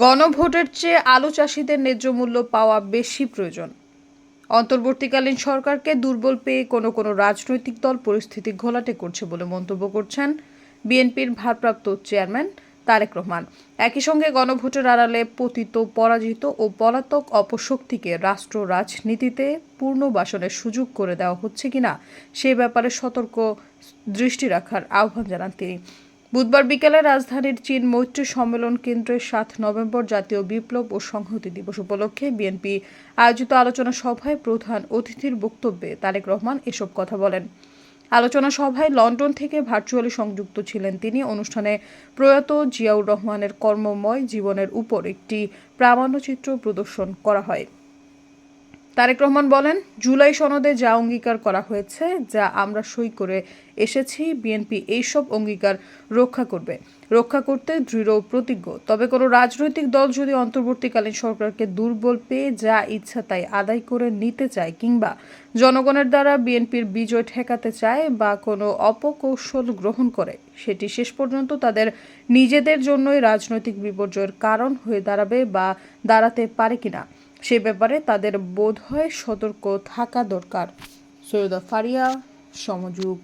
গণভোটের চেয়ে আলু চাষিদের ন্যায্য মূল্য পাওয়া বেশি প্রয়োজন। অন্তর্বর্তীকালীন সরকারকে দুর্বল পেয়ে কোনো কোনো রাজনৈতিক দল পরিস্থিতি ঘোলাটে করছে বলে মন্তব্য করছেন বিএনপির ভারপ্রাপ্ত চেয়ারম্যান তারেক রহমান। একই সঙ্গে গণভোটের আড়ালে পতিত, পরাজিত ও পলাতক অপশক্তিকে রাষ্ট্র রাজনীতিতে পুনর্বাসনের সুযোগ করে দেওয়া হচ্ছে কিনা সে ব্যাপারে সতর্ক দৃষ্টি রাখার আহ্বান জানান তিনি। বুধবার বিকেলে রাজধানীর চীন মৈত্রী সম্মেলন কেন্দ্রের সাত নভেম্বর জাতীয় বিপ্লব ও সংহতি দিবস উপলক্ষে বিএনপি আয়োজিত আলোচনা সভায় প্রধান অতিথির বক্তব্যে তারেক রহমান এসব কথা বলেন। আলোচনা সভায় লন্ডন থেকে ভার্চুয়ালি সংযুক্ত ছিলেন তিনি। অনুষ্ঠানে প্রয়াত জিয়াউর রহমানের কর্মময় জীবনের উপর একটি প্রামাণ্যচিত্র প্রদর্শন করা হয়। তারেক রহমান বলেন, জুলাই সনদে যা অঙ্গীকার করা হয়েছে, যা আমরা সই করে এসেছি বিএনপি এইসব অঙ্গীকার রক্ষা করবে। রক্ষা করতে দৃঢ় প্রতিজ্ঞ। তবে কোনো রাজনৈতিক দল যদি অন্তর্বর্তীকালীন সরকারকে দুর্বল পেয়ে যা ইচ্ছা তাই আদায় করে নিতে চায় কিংবা জনগণের দ্বারা বিএনপির বিজয় ঠেকাতে চায় বা কোনো অপকৌশল গ্রহণ করে, সেটি শেষ পর্যন্ত তাদের নিজেদের জন্যই রাজনৈতিক বিপর্যয়ের কারণ হয়ে দাঁড়াবে বা দাঁড়াতে পারে কিনা। সে ব্যাপারে তাদের বোধ হয় সতর্ক থাকা দরকার। সৈয়দা ফারিয়া সমযুগ।